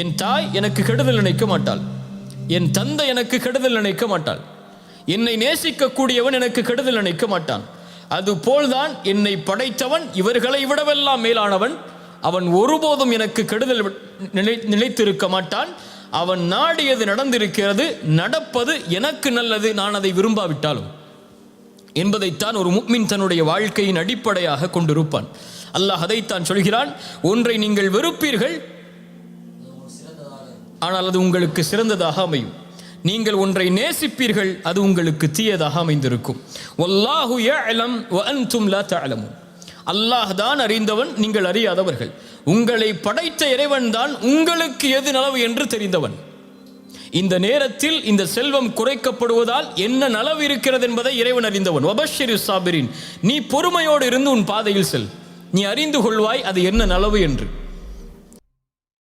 என் தாய் எனக்கு கெடுதல் நினைக்க மாட்டாள். என் தந்தை எனக்கு கெடுதல் நினைக்க மாட்டாள். என்னை நேசிக்கக்கூடியவன் எனக்கு கெடுதல் நினைக்க மாட்டான். அதுபோல்தான் என்னை படைத்தவன் இவர்களை விடவெல்லாம் மேலானவன். அவன் ஒருபோதும் எனக்கு கெடுதல் நினை நினைத்திருக்க மாட்டான். அவன் நாடியது நடந்திருக்கிறது நடப்பது எனக்கு நல்லது நான் அதை விரும்பாவிட்டாலும். என்பதைத்தான் ஒரு முக்மின் தன்னுடைய வாழ்க்கையின் அடிப்படையாக கொண்டிருப்பான். அல்லாஹ் அதைத்தான் சொல்கிறான் ஒன்றை நீங்கள் வெறுப்பீர்கள் ஆனால் அது உங்களுக்கு சிறந்ததாக அமையும். நீங்கள் ஒன்றை நேசிப்பீர்கள் அது உங்களுக்கு தீயதாக அமைந்திருக்கும். வல்லாஹு யஅலம் வ அன்தும் லா தஅலமுன். அல்லாஹ் தான் அறிந்தவன் நீங்கள் அறியாதவர்கள். உங்களை படைத்த இறைவன் தான் உங்களுக்கு எது நலவு என்று தெரிந்தவன். இந்த நேரத்தில் இந்த செல்வம் குறைக்கப்படுவதால் என்ன நலவு இருக்கிறது என்பதை இறைவன் அறிந்தவன். வபஷிரு சாபிரின் நீ பொறுமையோடு இருந்து உன் பாதையில் செல். நீ அறிந்து கொள்வாய் அது என்ன நலவு என்று.